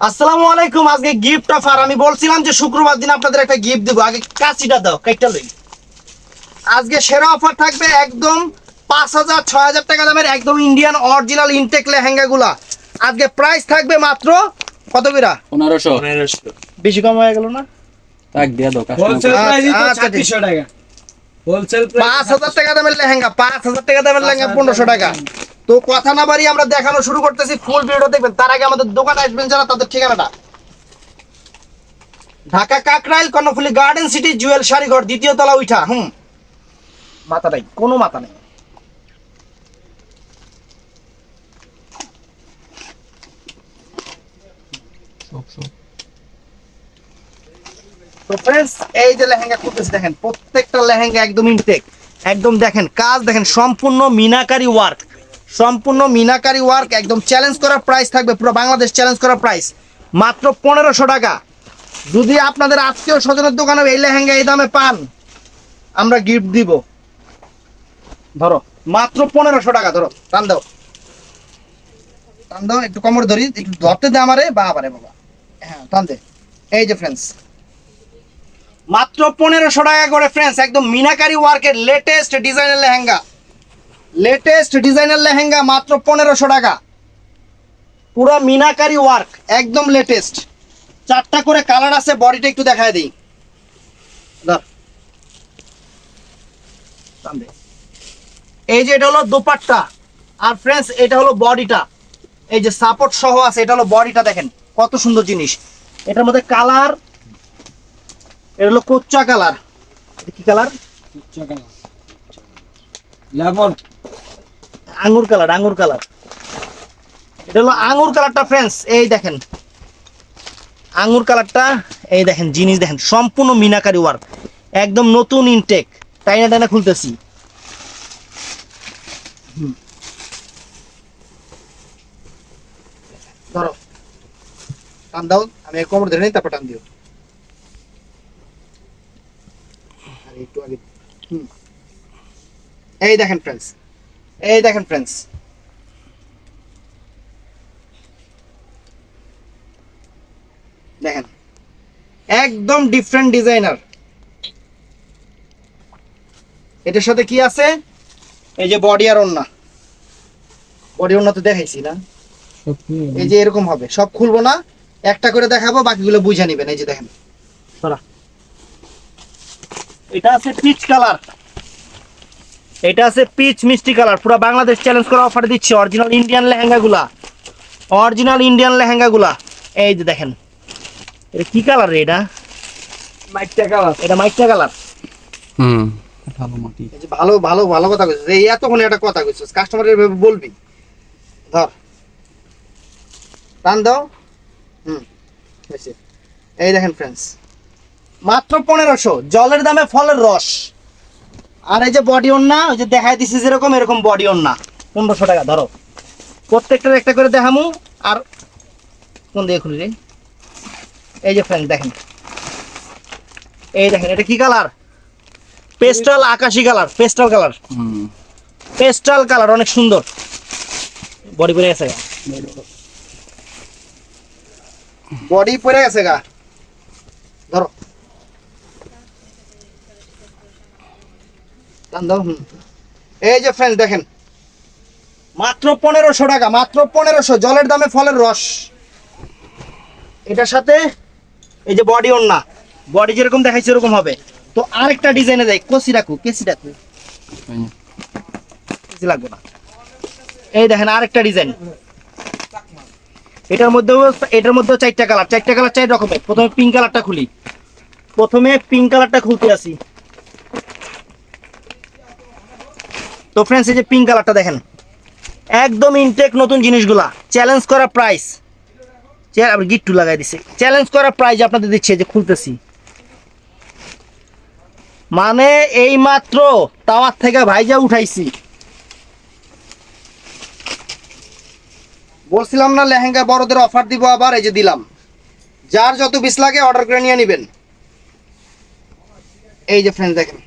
আসসালামু আলাইকুম আজকে গিফট অফার আমি বলছিলাম যে শুক্রবার দিন আপনাদের একটা গিফট দেবো। আগে কাচিটা দাও কেকটা লই। আজকে সেরা অফার থাকবে একদম পাঁচ হাজার ছয় হাজার টাকা দামের একদম ইন্ডিয়ান অরিজিনাল ইনটেক লেহেঙ্গা গুলা। আজকে প্রাইস থাকবে মাত্র কত বিরা পনেরোশো। বেশি কম হয়ে গেল না? তাক দিয়ে দাও আচ্ছা, প্রাইস তো ঠিক। 3600 টাকা। হোলসেল পাঁচ হাজার টাকা দামের লেহেঙ্গা পাঁচ হাজার টাকা দামের লেহেঙ্গা পনেরোশো টাকা। তো কথা না বাড়ি আমরা দেখানো শুরু করতেছি ফুল ভিডিও দেখবেন। তার আগে আমাদের দোকানে আসবেন যারা তাদের ঠিকানাটা। Dhaka Kakrail Karnaphuli Garden City Jewel শাড়িঘর দ্বিতীয় তলা উঠা হুম। মাথা নাই কোনো মাথা নেই। তো এই যে লেহেঙ্গা দেখেন প্রত্যেকটা লেহেঙ্গা একদম ইনটেক একদম দেখেন কাজ দেখেন সম্পূর্ণ মিনাকারি ওয়ার্ক সম্পূর্ণ মিনাকারি ওয়ার্ক একদম চ্যালেঞ্জ করার প্রাইস থাকবে, পুরো বাংলাদেশ চ্যালেঞ্জ করার প্রাইস মাত্র পনেরোশো টাকা। যদি আপনাদের আত্মীয় স্বজনের দোকানে এই লেহেঙ্গা, এই দামে পান, আমরা গিফট দিব। ধরো, মাত্র পনেরোশো টাকা, ধরো, টান দাও। টান দাও, একটু কমর ধরি, একটু ধরতে দে আমারে বাবা রে বাবা। হ্যাঁ টান দে। এই যে ফ্রেন্ডস মাত্র পনেরোশো টাকা করে ফ্রেন্ডস একদম মিনাকারি ওয়ার্কের লেটেস্ট ডিজাইনের লেহেঙ্গা। লেটেস্ট ডিজাইনের লেহেঙ্গা মাত্র পনেরোশো টাকা। পুরো মিনাকারি ওয়ার্ক একদম লেটেস্ট চারটা করে কালার আছে বডিটা একটু দেখায় দিই। এই যে এটা হলো দোপাট্টা। আর ফ্রেন্ডস এটা হলো বডিটা এই যে সাপোর্ট সহ আছে, এটা হলো বডিটা দেখেন, কত সুন্দর জিনিস। এটার মধ্যে কালার এটা হলো কোচ্চা কালার কি কালার লেমন। আঙ্গুর কালার আঙ্গুর কালার। এটা হলো আঙ্গুর কালারটা ফ্রেন্ডস এই দেখেন। আঙ্গুর কালারটা, এই দেখেন, জিনিস দেখেন, সম্পূর্ণ মিনাকারি ওয়ার্ক একদম নতুন ইনটেক টাইনা টাইনা খুলতেছি। ধরো, টান দাও, আমি কোমর ধরে নিই, তারপর টান দিও। একটু আগে, হুম। এই দেখেন ফ্রেন্ডস এই দেখেন ফ্রেন্ডস দেখেন। একদম ডিফারেন্ট ডিজাইনার এটার সাথে কি আছে? এই যে বডি আর ওন্না বডি ওন্না তো দেখাইছি না। এই যে এরকম হবে। সব খুলবো না। একটা করে দেখাবো বাকিগুলো বুঝে নিবেন। এই যে দেখেন। এটা আছে পিচ কালার এটা আছে পিচ মিষ্টি কালার পুরো বাংলাদেশ চ্যালেঞ্জ করা অফার দিচ্ছে অরিজিনাল ইন্ডিয়ান লেহেঙ্গা গুলা অরিজিনাল ইন্ডিয়ান লেহেঙ্গা গুলা এই যে দেখেন এটা কি কালার রে এটা? মাইটটা কালার এটা মাইকটা কালার হুম। ভালো মাটি। এই যে ভালো ভালো ভালো কথা কইছিস। এই এতক্ষণ একটা কথা কইছিস কাস্টমারের বলবি। ধর। টান দাও। হুম এই দেখেন ফ্রেন্ডস মাত্র পনেরোশো জলের দামে ফলের রস। আর এই যে বডি না ওই যে দেখাই দিছি যেরকম এরকম বডি না পনেরোশো টাকা ধরো। প্রত্যেকটার একটা করে দেখামু আর কোন দিয়ে খুলি রে? এই যে ফ্রেন্ড দেখেন। এই দেখেন এটা কি কালার পেস্টাল আকাশি কালার পেস্টাল কালার হুম। পেস্টাল কালার অনেক সুন্দর। বডি পরে গেছে বডি পরে গেছে গা। ধরো। টান দাও। এই যে ফ্রেন্ড দেখেন। মাত্র পনেরোশো টাকা মাত্র পনেরোশো জলের দামে ফলের রস। এটার সাথে এই যে বডি ওন্না বডি যেরকম দেখাইছে এরকম হবে। তো আরেকটা ডিজাইনে রাখু কেসি রাখু লাগবে না। এই দেখেন আরেকটা ডিজাইন এটার মধ্যেও এটার মধ্যেও চারটা কালার চারটা কালার চার রকমের। প্রথমে পিঙ্ক কালারটা খুলি। প্রথমে পিঙ্ক কালারটা খুলতে আসি। তো ফ্রেন্ডস এই যে পিঙ্ক কালারটা দেখেন। একদম ইনটেক নতুন জিনিসগুলা। চ্যালেঞ্জ করা প্রাইস আবার গিট্টু লাগাই দিছে। চ্যালেঞ্জ করা প্রাইস আপনাদের দিচ্ছে যে খুলতেছি। মানে এই মাত্র তাওয়ার থেকে ভাইজা উঠাইছি। বলছিলাম না লেহেঙ্গা বড়দের অফার দিব, আবার এই যে দিলাম। যার যত পিস লাগে অর্ডার করে নিয়ে নেবেন। এই যে ফ্রেন্ড দেখেন।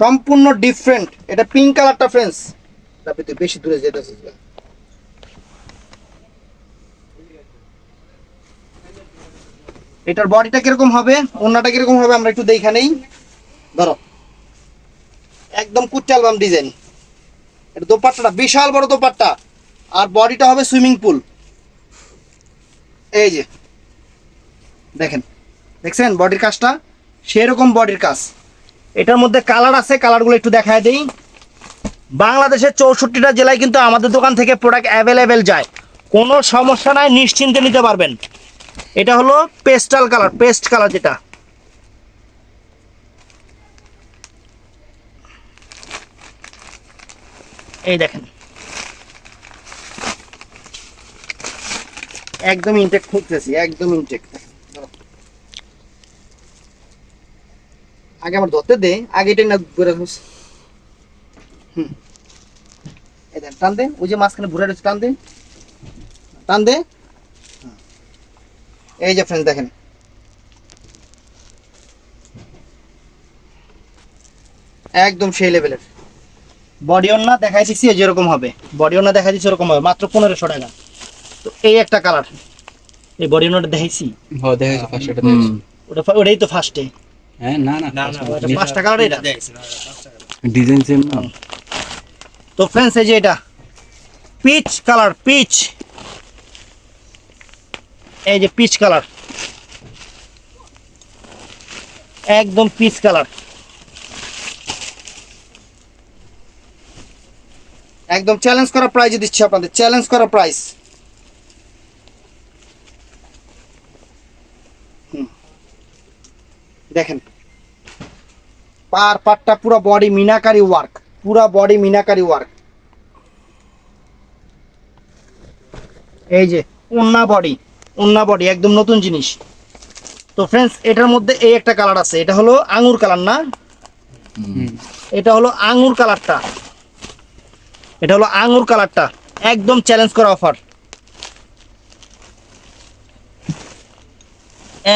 সম্পূর্ণ ডিফারেন্ট এটা পিঙ্ক কালারটা ফ্রেন্ডস তারপরে তুই বেশি দূরে না। এটার বডিটা কীরকম হবে? ওন্নাটা কীরকম হবে? আমরা একটু দেখা নেই। ধরো। একদম কুচ্চা অ্যালবাম ডিজাইন এটা দোপাট্টাটা বিশাল বড় দোপাট্টা। আর বডিটা হবে সুইমিং পুল এই যে। দেখেন। দেখছেন? বডির কাজটা? সেরকম বডির কাজ। এটার মধ্যে কালার আছে কালারগুলো একটু দেখায় দিই। বাংলাদেশের চৌষট্টিটা জেলায় কিন্তু আমাদের দোকান থেকে প্রোডাক্ট অ্যাভেলেবেল যায়। কোনো সমস্যা নাই, নিশ্চিন্তে নিতে পারবেন। এটা হলো পেস্টাল কালার পেস্ট কালার যেটা। এই দেখেন। একদম ইনটেক খুঁজতেছি, একদম ইনটেক আগে আমার ধরতে দে আগে এটা না ঘুরে হুম। এই দেখ টান দে ওই যে মাঝখানে ঘুরে রয়েছে টান দে। টান দে। হ্যাঁ। এই যে ফ্রেন্ডস দেখেন। একদম সেই লেভেলের বডি না দেখাই দিচ্ছি যেরকম হবে। বডি না দেখা দিচ্ছি ওরকম হবে। মাত্র পনেরোশো টাকা। তো এই একটা কালার এই বডি ওনাটা দেখাইছি? হ দেখাইছো ফার্স্ট এটা দেখাইছো। ওটা ওটাই তো ফার্স্টে হ্যাঁ না না এটা পাঁচটা কালার এটা ডিজাইন সেম না? তো ফ্রেন্ডস এই যে এটা। পিচ কালার পিচ এই যে পিচ কালার একদম পিচ কালার একদম চ্যালেঞ্জ করা প্রাইজ দিচ্ছি আপনাদের চ্যালেঞ্জ করা প্রাইস দেখেন। পার পাটটা পুরো বডি মিনাকারি ওয়ার্ক পুরো বডি মিনাকারি ওয়ার্ক এই যে উন্না বডি উন্না বডি একদম নতুন জিনিস। তো ফ্রেন্ডস এটার মধ্যে এই একটা কালার আছে এটা হলো আঙ্গুর কালার না? এটা হলো আঙ্গুর কালারটা এটা হলো আঙ্গুর কালারটা একদম চ্যালেঞ্জ করা অফার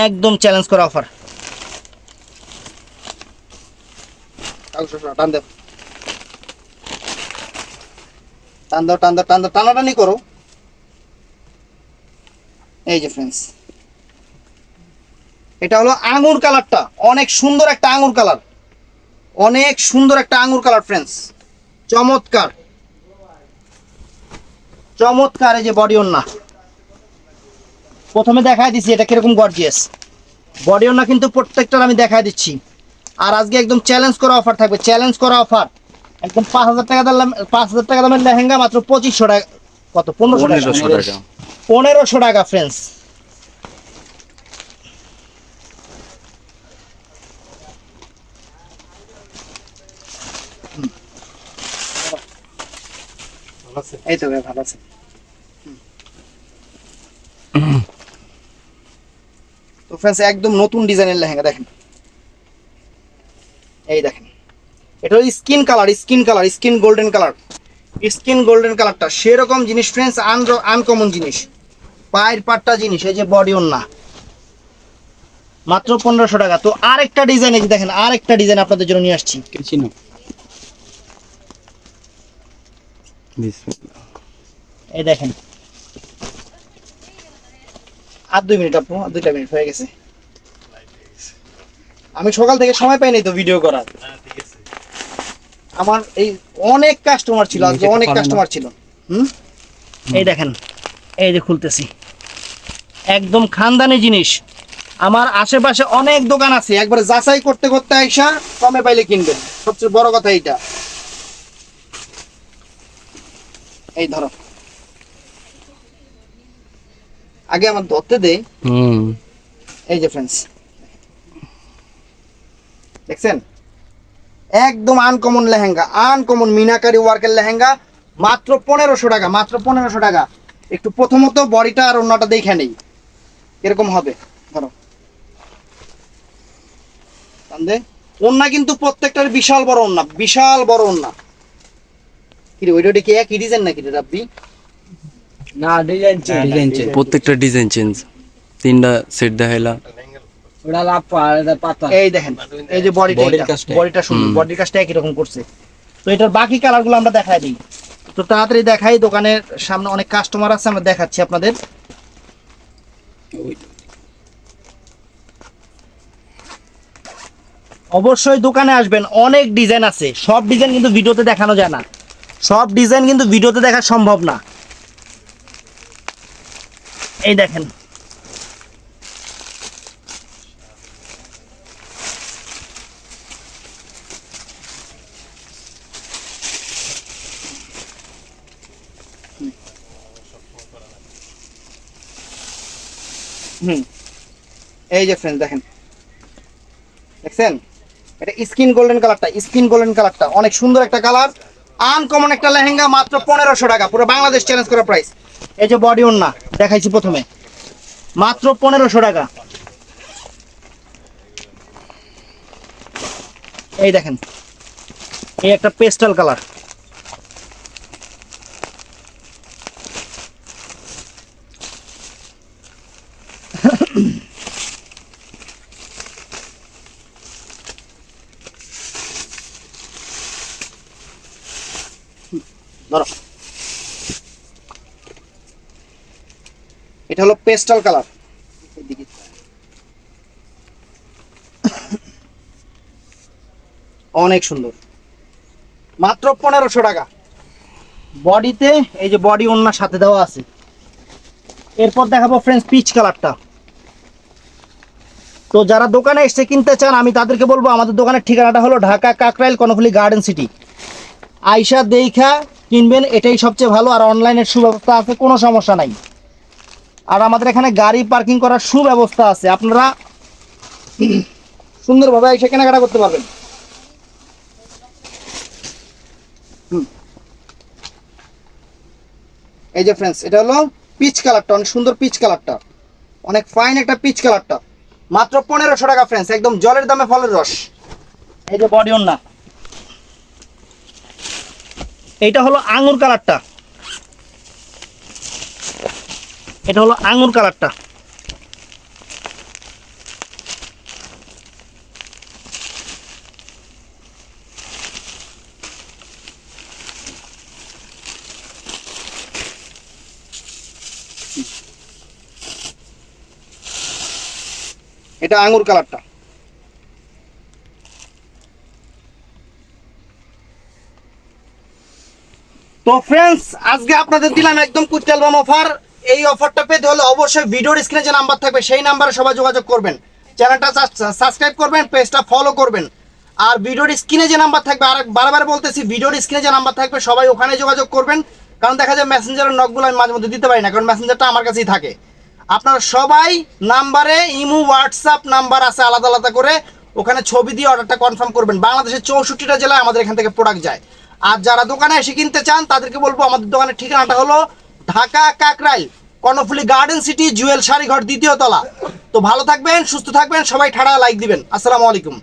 একদম চ্যালেঞ্জ করা অফার টানাটানি করো। এই যে ফ্রেন্ডস এটা হলো আঙুর কালারটা। অনেক সুন্দর একটা আঙুর কালার। অনেক সুন্দর একটা আঙুর কালার ফ্রেন্ডস চমৎকার। চমৎকার, এই যে বডি ওন্না প্রথমে দেখায় দিচ্ছি এটা কীরকম গর্জিয়াস বডি ওন্না কিন্তু প্রত্যেকটার আমি দেখায় দিচ্ছি। আর আজকে একদম চ্যালেঞ্জ করা অফার থাকবে চ্যালেঞ্জ করা অফার একদম পাঁচ হাজার টাকা দাম পাঁচ হাজার টাকা দামের লেহেঙ্গা মাত্র পঁচিশশো টাকা কত? পনেরোশো টাকা। পনেরোশো টাকা। ফ্রেন্ডস এই তো ভাই ভালো আছে। তো ফ্রেন্ডস একদম নতুন ডিজাইনের লেহেঙ্গা দেখেন। এই দেখেন। এটা হলো skin colour skin colour skin golden colour skin golden কালারটা সেরকম জিনিস ফ্রেন্ডস আনকমন জিনিস। পায়ের পাট্টা জিনিস এই যে বডি না মাত্র পনেরোশো টাকা। তো আরেকটা ডিজাইন এই যে দেখেন আরেকটা ডিজাইন আপনাদের জন্য নিয়ে আসছি। কিছু না এই দেখেন। আর দুই মিনিট আপু আর দুইটা মিনিট হয়ে গেছে। আমি সকাল থেকে সময় পাইনি তো ভিডিও করার। আমার এই অনেক কাস্টমার ছিল আজকে অনেক কাস্টমার ছিল। হুম? এই দেখেন এই যে খুলতেছি। একদম খানদানি জিনিস। আমার আশেপাশে অনেক দোকান আছে একবার যাচাই করতে করতে আইসা কমে পাইলে কিনবেন। সবচেয়ে বড় কথা এইটা। এই ধরো। আগে আমার ধরতে দে। হুম। এই যে ফ্রেন্ডস দেখছেন? একদম আনকমন লেহেঙ্গা আনকমন মিনাকারি ওয়ার্কের লেহেঙ্গা মাত্র পনেরোশো টাকা মাত্র পনেরোশো টাকা। একটু প্রথমত বডিটা আর অন্যটা দেখে নেই। এরকম হবে। ধরো। কান্দে ওন্না কিন্তু প্রত্যেকটার বিশাল বড় ওন্না বিশাল বড় ওন্না কি রে ওইটা কি একই ডিজাইন নাকি রে রাব্বি? না ডিজাইন চেঞ্জ প্রত্যেকটা ডিজাইন চেঞ্জ তিনটা সেট দেখাইলা। ওটা লাভ পাতা এই দেখেন এই যে বডিটা বডিটা সুন্দর হুম। বডির কাজটা একই রকম করছে। তো এটার বাকি কালারগুলো আমরা দেখাই দিই। তো তাড়াতাড়ি দেখাই দোকানের সামনে অনেক কাস্টমার আছে আমরা দেখাচ্ছি আপনাদের। অবশ্যই দোকানে আসবেন অনেক ডিজাইন আছে। সব ডিজাইন কিন্তু ভিডিওতে দেখানো যায় না। সব ডিজাইন কিন্তু ভিডিওতে দেখা সম্ভব না। এই দেখেন। হুম। এই যে ফ্রেন্ড দেখেন। দেখছেন? এটা স্কিন গোল্ডেন কালারটা স্কিন গোল্ডেন কালারটা অনেক সুন্দর একটা কালার আনকমন একটা লেহেঙ্গা, মাত্র পনেরোশো টাকা। পুরো বাংলাদেশ চ্যালেঞ্জ করা প্রাইস এই যে বডি ওন্না দেখাইছি প্রথমে। মাত্র পনেরোশো টাকা। এই দেখেন। এই একটা পেস্টাল কালার এটা হলো পেস্টাল কালার। অনেক সুন্দর। মাত্র পনেরোশো টাকা। বডিতে এই যে বডি ওনার সাথে দেওয়া আছে। এরপর দেখাবো ফ্রেন্ডস পিচ কালারটা। তো যারা দোকানে এসে কিনতে চান, আমি তাদেরকে বলব, আমাদের দোকানের ঠিকানাটা হলো ঢাকা কাকরাইল কর্ণফুলি গার্ডেন সিটি আইসা দেইখা কিনবেন, এটাই সবচেয়ে ভালো। আর অনলাইনের সুব্যবস্থা আছে, কোনো সমস্যা নাই। আর আমাদের এখানে গাড়ি পার্কিং করার সুব্যবস্থা আছে। আপনারা সুন্দরভাবে এসে কেনাকাটা করতে পারবেন। এই যে ফ্রেন্ডস এটা হলো পিচ কালারটা অনেক সুন্দর পিচ কালারটা অনেক ফাইন একটা পিচ কালারটা মাত্র পনেরোশো টাকা ফ্রেন্ডস একদম জলের দামে ফলের রস। এই যে বডি না এইটা হলো আঙুর কালারটা এটা হলো আঙুর কালারটা। এটা আঙুর কালারটা। তো ফ্রেন্ডস আজকে আপনাদের দিলাম একদম কুচ অ্যালবাম অফার এই অফারটা পেতে হলে অবশ্যই ভিডিওর স্ক্রিনে যে নাম্বার থাকবে, সেই নাম্বারে সবাই যোগাযোগ করবেন। চ্যানেলটা সাবস্ক্রাইব করবেন, পেজটা ফলো করবেন। আর ভিডিওর স্ক্রিনে যে নাম্বার থাকবে আর বারবার বলতেছি, ভিডিওর স্ক্রিনে যে নাম্বার থাকবে, সবাই ওখানে যোগাযোগ করবেন। কারণ দেখা যায় মেসেঞ্জারের নকগুলো আমি মাঝে মধ্যে দিতে পারি না, কারণ মেসেঞ্জারটা আমার কাছেই থাকে। আপনারা সবাই নাম্বারে, ইমু, হোয়াটসঅ্যাপ নাম্বার আছে আলাদা আলাদা করে, ওখানে ছবি দিয়ে অর্ডারটা কনফার্ম করবেন। বাংলাদেশের চৌষট্টিটা জেলায় আমাদের এখান থেকে প্রোডাক্ট যায়। আর যারা দোকানে এসে কিনতে চান, তাদেরকে বলব, আমাদের দোকানের ঠিকানাটা হলো Dhaka Kakrail, Karnaphuli Garden City, Jewel সারিঘর দ্বিতীয় তলা। তো ভালো থাকবেন, সুস্থ থাকবেন, সবাই ঠাড়া লাইক দিবেন। আসসালামু আলাইকুম।